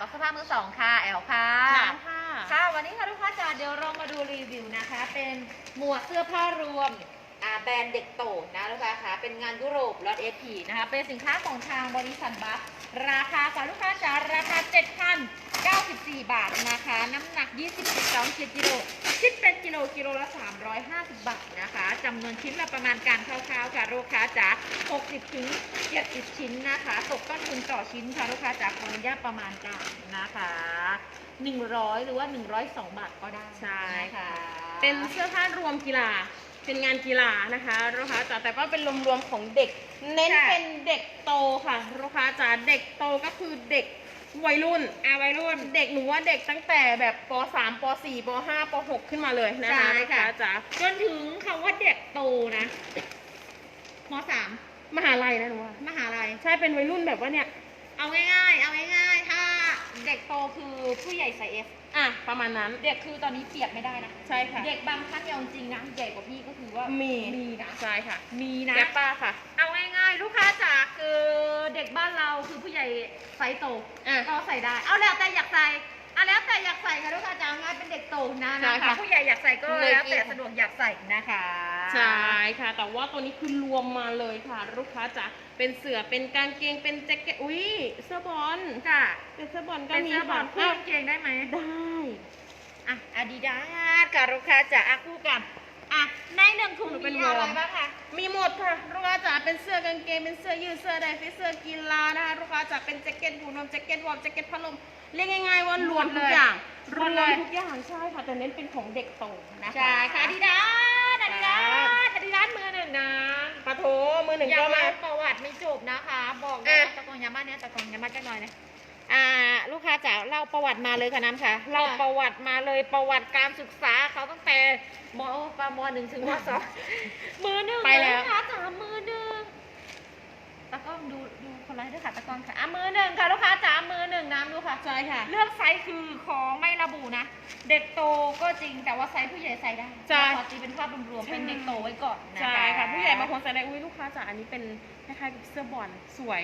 บักสภาพมือสองค่ะ แอลค่ะน้ำค่ะ ค่ะ วันนี้ค่ะลูกค้าจ๋าเดี๋ยวเรามาดูรีวิวนะคะ เป็นหมวดเสื้อผ้ารวมอ่า แบรนด์เด็กโตนะลูกค้าค่ะเป็นงานยุโรปลอตเอพีนะคะเป็นสินค้าของทางบริษัทบัคราคาค่ะลูกค้าจ๋าราคา 7,094 บาทนะคะ น้ำหนัก 20.2กิโลคิดเป็นกิโลกิโลละ 350 บาทนะคะจำนวนชิ้นละประมาณการคร่าวๆค่ะลูกค้าจ๋า60ถึง70ชิ้นนะคะตกต้นทุนต่อชิ้นค่ะลูกค้าจ๋าขออนุญาตประมาณการนะคะ100 หรือว่า 102 บาทก็ได้ใช่นะคะเป็นเสื้อผ้ารวมกีฬา เป็นงานกีฬานะคะลูกค้าจ๋าแต่ว่าเป็นรวมๆของเด็ก เน้นเป็นเด็กโตค่ะลูกค้าจ๋าเด็กโตก็คือเด็กวัยรุ่นอาวัยรุ่น เด็กหนูว่าเด็กตั้งแต่แบบป .3 ป .4 ป .5 ป .6 ขึ้นมาเลยนะคะใช่ลูกค่ะ ค้าจ๋าจนถึงคำว่าเด็กโตนะมสามมหาลัยนะหนูว่ามหาลัย ใช่เป็นวัยรุ่นแบบว่าเนี่ย เอาง่ายๆ เอาง่ายๆ ถ้า เด็กโตคือผู้ใหญ่ใส่เอฟอะประมาณนั้น เด็กคือตอนนี้เปรียบไม่ได้นะ ใช่ค่ะ เด็กบางท่านเอาจริงนะใหญ่กว่าพี่ก็คือว่ามี มีนะ ใช่ค่ะ มีนะแกปป้าค่ะ เอาง่ายๆ ลูกค้าจ๋าคือเด็กบ้านเราคือผู้ใหญ่ไซส์โตอะก็ใส่ได้ เอาแล้วแต่อยากใส่เอาแล้วแต่อยากใส่ค่ะลูกค้าจ๋าง่ายเป็นเด็กโตนะใช่นะค่ะคะผู้ใหญ่อยากใส่ก็เลยแล้วแต่กิน สะดวกอยากใส่นะคะใช่ค่ะ แต่ว่าตัวนี้คือรวมมาเลยค่ะ ลูกค้าจ๋าเป็นเสือเป็นกางเกงเป็นแจ็คเก็ตอุ้ยเสื้อบอลค่ะเป็นเสื้อบอลก็เป็นมีเสื้อบอลคู่ค่ะกางเกงได้ไหม ได้ อะอาดิดาสค่ะลูกค้าจ๋าอะคู่กัน อะในหนึ่งถุงเป็นมีวอร์ม อะไรบ้างคะมีหมดค่ะลูกค้าจ๋าเป็นเสื้อกางเกงเป็นเสื้อยืดเสื้อไดฟิตเสื้อกีฬานะคะลูกค้าจ๋าเป็นแจ็คเก็ตหูนมแจ็คเก็ตวอร์มแจ็คเก็ตพัดลมเรียกง่ายๆว่ารวมทุกอย่างรวมทุกอย่างใช่ค่ะแต่เน้นเป็นของเด็กโตนะคะใช่ค่ะอาดิดาสอาดิดาสอาดิดาสมือหนึ่งนะปะโถมือหนึ่งยังก็มาเล่าประวัติไม่จบนะคะ บอกเลยอะตะกองยามาเนี่ยตะกองยามาจักหน่อยนะ อ่าลูกค้าจ๋าเล่าประวัติมาเลยค่ะน้ำค่ะเล่าประวัติมาเลยประวัติการศึกษาเขาตั้งแต่มปมหนึ่งถึงมสองมือหนึ่งไปแล้วลูกค้าจ๋ามือหนึ่งตะกล้องดูดูคนไรด้วยค่ะตะกล้องค่ะอะมือหนึ่งค่ะลูกค้าจ๋ามือหนึ่งน้ำดูค่ะใช่ค่ะ เลือกไซส์คือของไม่ระบุนะเด็กโตก็จริงแต่ว่าไซส์ผู้ใหญ่ใส่ได้ใช่ ขอตีเป็นภาพรวมๆเป็นเด็กโตไว้ก่อนนะคะ ใช่ค่ะผู้ใหญ่บางคนใส่ได้อุ้ยลูกค้าจ๋าอันนี้เป็นคล้ายๆกับเสื้อบอลสวย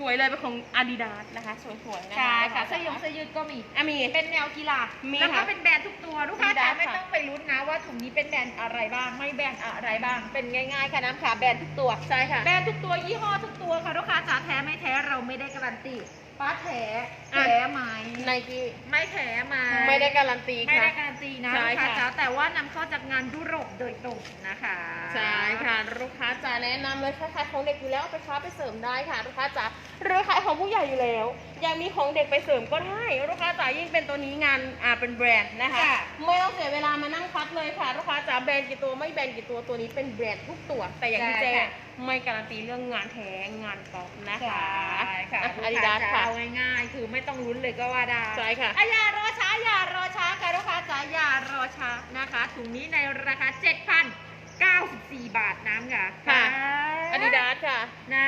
สวยเลยเป็นของ Adidas นะคะ สวยๆนะคะใช่ค่ะเสื้อยงเสื้อยืดก็มีอะมี เป็นแนวกีฬามีแล้วก็ค่ะ เป็นแบรนด์ทุกตัวลูกค้า Adidas จ๋าไม่ค่ะต้องไปลุ้นนะว่าถุงนี้เป็นแบรนด์อะไรบ้าง ไม่แบรนด์อะไรบ้าง เป็นง่ายๆค่ะน้ำค่ะแบรนด์ทุกตัว ใช่ค่ะ แบรนด์ทุกตัวยี่ห้อทุกตัวค่ะลูกค้าจ๋าแท้ไม่แท้เราไม่ได้การันตี ป้าแท้แท้ไหมไนกี้ไม่แท้ไหมไม่ได้การันตีไม่ค่ะ ได้การันตีนะใช่ลูกค้าค่ะ จ๋าแต่ว่านำเข้าจากงานยุโรปโดยตรงนะคะใช่ค่ะลูกค้าจ๋าแนะนำเลยค่ะขายของเด็กอยู่แล้วเอาไปค้าไปเสริมได้ค่ะลูกค้าจ๋าหรือขายของผู้ใหญ่อยู่แล้ว ยังมีของเด็กไปเสริมก็ได้ลูกค้าจ๋ายิ่งเป็นตัวนี้งานอ่าเป็นแบรนด์นะคะค่ะไม่ต้องเสียเวลามานั่งคัดเลยค่ะลูกค้าจ๋าแบรนด์กี่ตัวไม่แบรนด์กี่ตัวตัวนี้เป็นแบรนด์ทุกตัวแต่อย่างที่ใช่แจ้งค่ะไม่การันตีเรื่องงานแท้งานกอล์ฟนะคะใช่ค่ะอาดิดาสลูกค่ะค้าจ๋าเอาง่ายๆ คือไม่ต้องลุ้นเลยก็ว่าได้ใช่ค่ะอ่อย่ารอช้าอย่ารอช้าค่ะลูกค้าจ๋าอย่ารอช้านะคะถุงนี้ในราคา7,094 บาทน้ำค่ะค่ะ อาดิดาสค่ะ นะ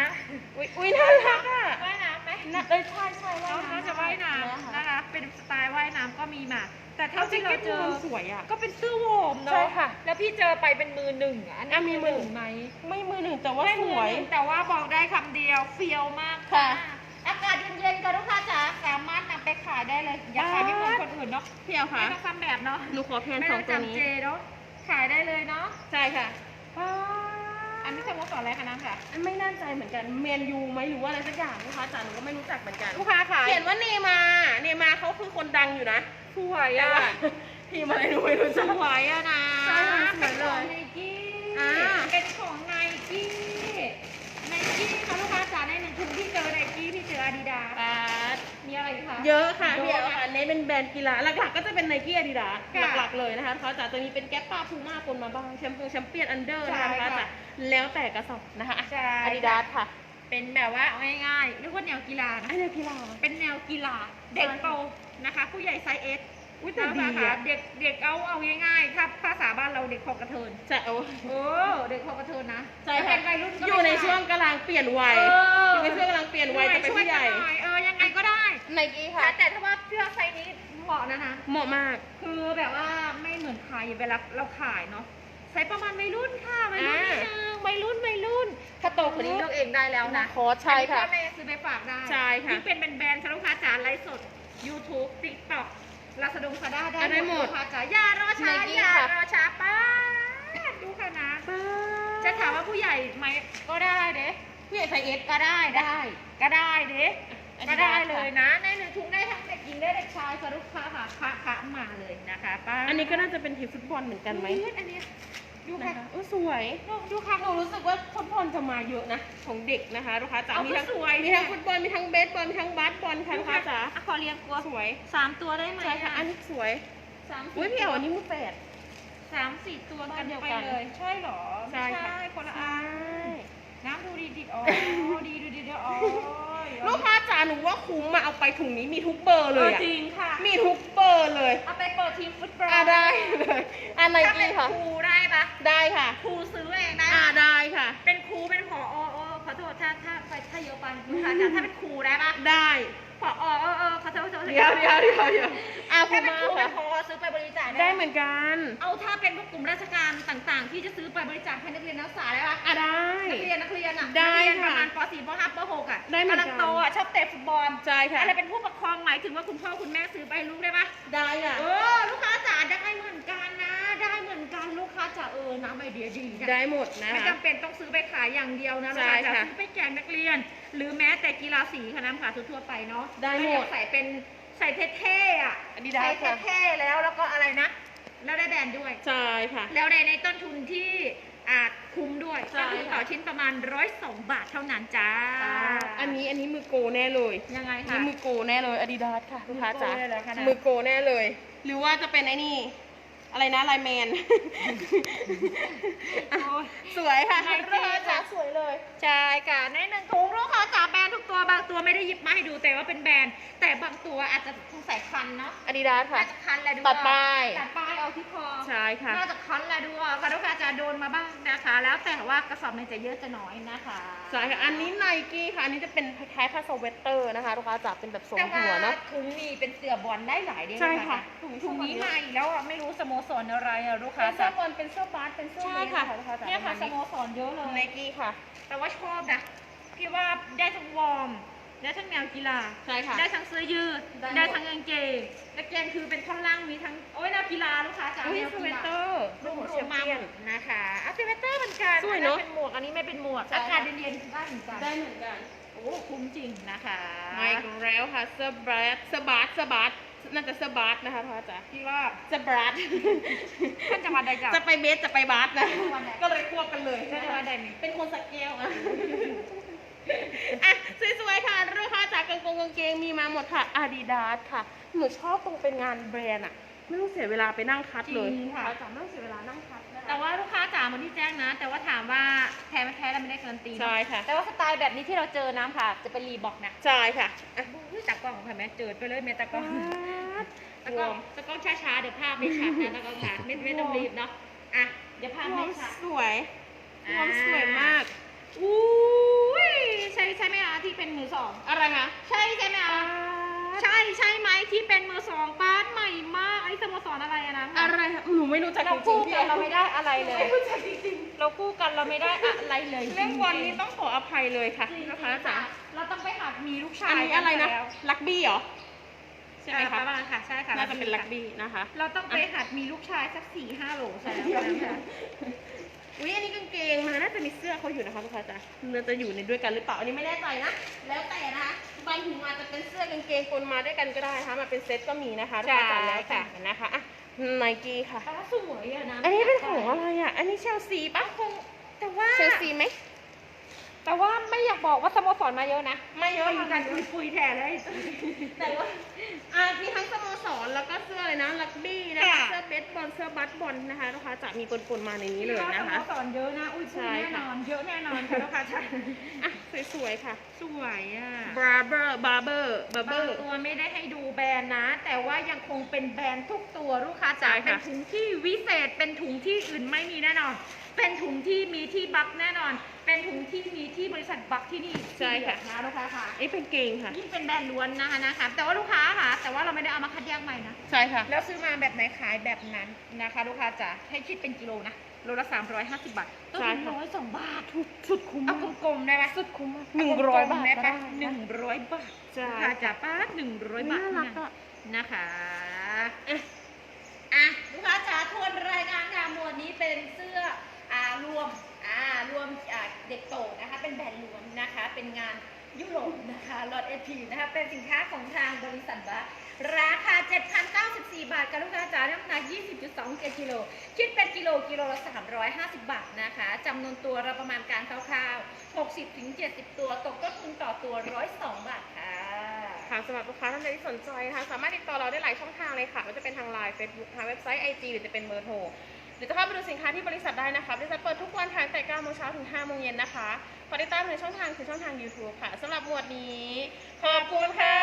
อุ้ยอุ้ยน่ารักอะว่ายน้ำไหมน่าเอ้ยใช่ใช่เขาว่ายน้ำ เขาจะว่ายน้นะคะำนะคะ เป็นสไตล์ว่ายน้ำก็มีมา แต่เท่าเขาจะที่เราเก็ตเจอ สวยอะ ก็เป็นเสื้อโวมเนาะใช่ค่ะแล้วพี่เจอไปเป็นมือหนึ่งอะอันนี้อะมีมือ หนึ่งไหม ไม่มือหนึ่งแต่ว่าไม่สมือวย หนึ่งแต่ว่าบอกได้คำเดียวเฟี้ยวมากค่ะ อากาศเย็นๆค่ะลูกค้าจ๋าสามารถนำไปขายได้เลยอย่าขายไม่เหมือนคนอื่นเนาะพี่เอาค่ะไม่ต้องซ้ำแบบเนาะหนูขอแพนไม่สอต้องงตัวนี้ จำเจเนาะขายได้เลยเนาะใช่ค่ะอันนี้สโมสรอะไรคะน้ำค่ะไม่แน่ใจเหมือนกันเมนยูไหมหรือว่าอะไรสักอย่างลูกค้าจ๋าหนูก็ไม่รู้จักเหมือนกันลูกค้าขายเขียนว่าเนมาร์เนมาร์เขาคือคนดังอยู่นะสวยแต่อะว่าทีมอะไรหนูไม่รู้สจัก วยอะนะใช่ค่ะสเป็วนยขเลองยไนกี้อ่า เป็นของไนกี้ไนกี้ค่ะลูกค้าจ๋าในหนึ่งถุงที่เจอไนกี้ที่เจออาดิดาอ่ามีอะไรอีกคะ เยอะค่ะพี่เยเอาอะค่ะเน้นเป็นแบรนด์กีฬาหลักๆ ก็จะเป็นไนกี้อาดิดาค่ะหลักๆเลยนะคะเขาจ๋าตัวนี้เป็นแก๊ปป้าพูม่าปนมาบ้างแชมพูแชมเปี้ยนอันเดอร์นะคะใช่ลูกค่ะค้าจ๋าแล้วแต่กระสอบนะคะใช่ อาดิดาสค่ะเป็นแบบว่าเอาง่ายๆเรียกว่าแนวกีฬานะอันนี้กีฬา เป็นแนวกีฬาเด็กโตนะคะ ผู้ใหญ่ไซส์เอส อุ้ยแต่ดีนะคะอะเด็กเด็กเอาเอาง่ายๆถ้าภาษาบ้านเราเด็กคอกระเทินจะเอาโอ้เด็กคอกระเทินนะใช่ถ้าค่ะเป็นวัยรุ่นก็อยู่ในไม่ได้ช่วงกำลังเปลี่ยนวัยเอออยู่ในช่วงกำลังเปลี่ยนวัยจะเป็นผู้ใหญ่ช่วยกันน่อยเออยังไงก็ได้ไนกี้แต่ค่ะแต่ถ้าว่าเสื้อไซส์นี้เหมาะนะนะเหมาะมาก คือแบบว่าไม่เหมือนใครเวลาเราขายเนาะไซส์ประมาณวัยรุ่นค่ะวัยรุ่นนิดนึงวัยรุ่นวัยรุ่นถ้าโตกว่านี้เลือกเองได้แล้วนะขอใช่ค่ะอันนี้พ่อแม่ซื้อไปฝากได้ใช่ค่ะยิ่งเป็นแบรนด์ๆลูกค้าจ๋าไลฟ์สด YouTube TikTok ลาซาดงซาด้าได้ได้หมดลูกค้าจ๋าอย่ารอช้า Nike อย่าค่ะ รอช้าป้าดดูค่ะนะ จะถามว่าผู้ใหญ่ไหมก็ได้เด้ผู้ใหญ่ไซส์เอสก็ได้นะก็ได้เด้อันนี้ก็ได้ได้เลค่ะยนะในหนึ่งถุงได้ทั้งเด็กหญิงและเด็กชายค่ะลูกค้าค่ะคะคะมาเลยนะคะป้าอันนี้ก็น่าจะเป็นทีมฟุตบอลเหมือนกันไหมอุ๊ยอันนี้ ดูนะค่ะคะ เออสวยดูค่ะหนูรู้สึกว่าฟุตบอลจะมาเยอะนะ ของเด็กนะคะลูกค้าจ๋าเอามีก็ทั้งสวยมีทั้งฟุตบอลมีทั้งเบสบอลมีทั้งบาสบอลค่ะลูกค้าจ๋าอะขอเรียงตัวสวยสามตัวได้ไหมใช่ค่ะอันนี้สวยสามสี่อุ้ยพี่เอ๋ตัวอันนี้มือแปด สามสี่ตัวบ้ากันนเดียวไปกันเลย ใช่เหรอใช่ไม่ค่ะ ใช่คนละใช่อันน้ำดูดีดีอ๋อดีดูดีเดี๋ยวอ๋อลูกค้าจ๋า หนูว่าคุ้มมาเอาไปถุงนี้มีทุกเบอร์เอเลอยอะจริงค่ะ มีทุกเบอร์เลย เอาไปเปิดทีมฟุตบอลอ่าได้เลยอันไหนถ้าเป็กี้นค่ะครูได้ปะได้ค่ะ ครูซื้อเองได้อ่าปะได้ค่ะ เป็นครูเป็นผอเออขอโทษถ้าถ้าถ้าถ้าเยอะไปลูกค้าจ๋าถ้าเป็นครูได้ปะได้ ผอเออเออขอโทษขอโทษเดี๋ยวเดี๋ยวเดี๋ยวเดี๋ยวอ่าพูถ้าดเป็นมาครูเป็ค่ะ นผอ เหมือนกัน เอาถ้าเป็นพวกกลุ่มราชการต่างๆ ที่จะซื้อไปบริจาคให้นักเรียนนักศึกษาได้ปะอ่าได้ นักเรียนนักเรียนอะได้นักเรียนประค่ะมาณป .4 ป .5 ป .6 อะได้เหมือนกัน กำลังโตอะชอบเตะฟุตบอลใช่ค่ะอะไรเป็นผู้ปกครองหมายถึงว่าคุณพ่อคุณแม่ซื้อไปให้ลูกได้ปะได้ค่ะ เออลูกค้าจ๋าได้เหมือนกันนะ ได้เหมือนกันลูกค้าจ๋าเออน้ำไอเดียดีนะ ได้หมดนะไม่คะ จำเป็นต้องซื้อไปขายอย่างเดียวนะใช่ลูกค้าจ๋าค่ะซื้อไปแจกนักเรียน หรือแม้แต่กีฬาสีค่ะน้ำขาทั่วๆไปเนาะได้หมดก็อยากใส่เป็นใส่เท่ๆอะ Adidas ใส่ค่ะเท่ๆแล้วแล้วก็อะไรนะ แล้วได้แบรนด์ด้วย ใช่ค่ะ แล้วในในต้นทุนที่อาจคุ้มด้วยใช่ต้นทุนต่อค่ะชิ้นประมาณร้อยสองบาทเท่านั้นจ้าอันนี้อันนี้มือโกแน่เลยยังไงอันคะ นี้มือโกแน่เลยอาดิดาสค่ะลูกค้าจ๋ามือโกเลยเหรอคะนะมือโกแน่เลย หรือว่าจะเป็นไอ้นี่ อะไรนะไลน์แมนโอ้ยสวยค่ะไนกี้ลูกค้าจ๋าสวยเลย ใช่ค่ะในหนึ่งถุงลูกค้าจ๋าแบรนด์ทุกตัวบางตัวไม่ได้หยิบมาให้ดูแต่ว่าเป็นแบรนด์ แต่บางตัวอาจจะสงสัยคันเนาะอาดิดาสค่ะน่าจะคันแหละดูตัดป้าย ตัดป้ายเอา ที่คอใช่ค่ะน่าจะคันแหละดูออกค่ะลูกค้าจะโดนมาบ้างนะคะ แล้วแต่ว่ากระสอบมันจะเยอะจะน้อยนะคะใช่ค่ะอันนี้ไนกี้ค่ะอันนี้จะเป็นคล้ายๆผ้าสเวตเตอร์นะคะลูกค้าจ๋าเป็นแบบทรงแต่หัวเนาะถุงนี้เป็นเสื้อบอลได้หลายเด้ใช่ค่ะถุงถุงนี้มาอีกแล้วอะไม่รู้สโมสรอะไรอะลูกค้าเป็นเสื้จ๋าอบอลเป็นเสื้อบาสเป็นเสื้อใช่เมสค่ะลูกค้าจ๋าเนี่ยค่ะปสระโมมาณสรเยอะเลนี้ไนยกี้ค่ะ แต่ว่าชอบนะพี่ว่าได้ทั้งวอร์ม ได้ทั้งแนวกีฬา ใช่ค่ะ ได้ทั้งเสื้อยืด ได้หมด ได้ทั้งกางเกงกางเกงคือเป็นท่อนล่างมีทั้ง โอ้ยแนวกีฬาลูกค้าจ๋าอุ้ยแนวสกีเวตฬาเตอร์ รวมหัวรแชวมมมาเปี้หยมนดนะคะอะสเวตเตอร์เหมือนกันสวยเนอะ อัเป็นหมวก อันนี้ไม่เป็นหมวกใช่อาค่ะกาศเย็นๆได้เหมือนกัน ได้เหมือนกันโอ้คุ้มจริงนะคะมาอีกแล้วค่ะเสื้อบาสเสื้อบาสเสื้อบาสน่าจะเสื้อบาสนะคะลูกค้าจ๋าพี่ว่าเสื้อบาสท่านจะมาได้จ้ะ จะไปเบสจะไปบาสนะวันไหนก็เลยควบกันเลยท่านจะมาได้ไหมเป็นคนสักแก้วอะ อะสวยๆค่ะลูกค้าจากกางเกงกางเกงมีมาหมดค่ะ Adidas ค่ะ หนูชอบตรงเป็นงานแบรนด์อะไม่ต้องเสียเวลาไปนั่งคัดเลยจริงค่ะลูกาจ๋าไม่ต้องเสียเวลานั่งคัดนะคะแต่ว่าลูกค้าจ๋าเหมือนที่แจ้งนะ แต่ว่าถามว่าแท้ไม่แท้เราไม่ได้การันตีเนอะใช่ค่ะแต่ว่าสไตล์แบบนี้ที่เราเจอน้ำค่ะ จะเป็นรีบอกนะใช่ค่ะอะอุ้ยตากล้องของใครแม่เจิดไปเลยแม่ตากล้องตะรกล้วองมตะกล้องช้าๆเดี๋ยวภาพไม่ชัดนะตะกล้องค่ะไม่ไม่ต้องรีบเนาะอะเดี๋ยวภาพรวไม่มชัดสวยรวมสวยมาก อะไรอะนะอะไรคะหนูไม่รู้จักเราจริคู่งๆพี่กันเราไม่ได้อะไรเลย ไม่รู้จักจริงเราคู่กันเราไม่ได้อะไรเลยๆเรื่องบอลนี้ต้องขออภัยเลยค่ะจริงๆนะคะจ๋าเราต้องไปหัดมีลูกชายอันนี้อะไรนะ แล้วลักบี้เหรอ ใช่ไหมปคะระมาณค่ะใช่ค่ะน่าจะเป็นลักบี้นะคะ เราต้องไปหัดมีลูกชายสักสี่ห้าโหลใช่แล้วค่ะอุ้ยอันนี้กางเกงมันน่าจะมีเสื้อเขาอยู่นะคะลูกค้าจ๋าน่าจะอยู่ในด้วยกันหรือเปล่าอันนี้ไม่แน่ใจนะ แล้วแต่นะคะบางถุงอาจจะเป็นเสื้อกางเกงปนมาด้วยกันก็ได้นะคะมาเป็นเซ็ตก็มีนะคะลูกค้าจ๋าแล้วแต่นะคะอะ ไนกี้ค่ะ แต่ว่าสวยอะนะอันนี้เป็นของอะไรอะ อันนี้เชลซีปะคงแต่ว่า เชลซีไหม แต่ว่าไม่อยากบอกว่าสโมสรมาเยอะนะ ไม่เยอะเหมือนกันปุยปุยๆแท้เลยแต่ว่าอ่ามีทั้งสโมสรแล้วก็เสื้ออะไรนะลักบี้นะคะค่ะ เสื้อเบสบอลเสื้อบัสบอลนะคะลูกค้าจะมีปนๆมาในนี้เลยนะสคะโมสรเยอะนะ อุ้ยใช่ปุยแน่ค่ะนอน เยอะแน่นอนค่ะลูกค้าใช่อะสวยๆค่ะสวยอะบาร์เบอร์บาร์เบอร์บาร์เบบาองร์ ตัวไม่ได้ให้ดูแบรนด์นะ แต่ว่ายังคงเป็นแบรนด์ทุกตัวลูกค้าจ๋าใช่เป็นค่ะ ถุงที่วิเศษเป็นถุงที่อื่นไม่มีแน่นอน เป็นถุงที่มีที่บักแน่นอน เป็นถุงที่มีที่บริษัทบักที่นี่ใช่ค่ะที่เดียวนะลูกค้าค่ะนี่เป็นเกงค่ะ ยิ่งเป็นแบรนด์ล้วนนะคะนะคะแต่ว่าลูกค้าค่ะ แต่ว่าเราไม่ได้เอามาคัดแยกใหม่นะ ใช่ค่ะ แล้วซื้อมาแบบไหนขายแบบนั้นนะคะ ลูกค้าจ๋าให้คิดเป็นกิโลนะโลละ 350 บาทต้นใช่ทุนค่ะ ร้อยสองบาททุกสุดคุ้มเอามากกลมๆได้ไหมสุดคุ้มมากหนึ่งร้อยบาทได้ก็ปะได้หนึ่งร้อยบาทใช่ลูกค้าจ๋าป้าหนึ่งร้อยบาทน่ารักเนี่ยอะนะคะอะอะลูกค้าจ๋าทวนรายการค่ะหมวดนี้เป็นเสื้ออ่ารวมอ่ารวมอ่า เด็กโตนะคะ เป็นแบรนด์ล้วนนะคะ เป็นงานยุโรปนะคะลอตเอทีนะคะ เป็นสินค้าของทางบริษัทบัสราคา 7,094 บาทกับลูกค้าจ๋าน้ำหนัก 20.2กิโล คิดเป็นกิโลกิโลละ 350 บาทนะคะจำนวนตัวเราประมาณการคร่าวๆ 60ถึง70 ตัว ตกต้นทุนต่อตัว 102 บาทค่ะค่ะสำหรับลูกค้าท่านใดที่สนใจนะคะสามารถติดต่อเราได้หลายช่องทางเลยค่ะไม่ว่าจะเป็นทางไลน์เฟซบุ๊กทางเว็บไซต์ไอจีหรือจะเป็นเบอร์โทรือจะเข้าไปดูสินค้าที่บริษัทได้นะคะบริษัทเปิดทุกวันทางแต่9โมงเช้าถึง5โมงเย็นนะคะขอติดตามในช่องทางคือช่องทาง YouTube ค่ะสำหรับหมวดนี้ ขอบคุณค่ะ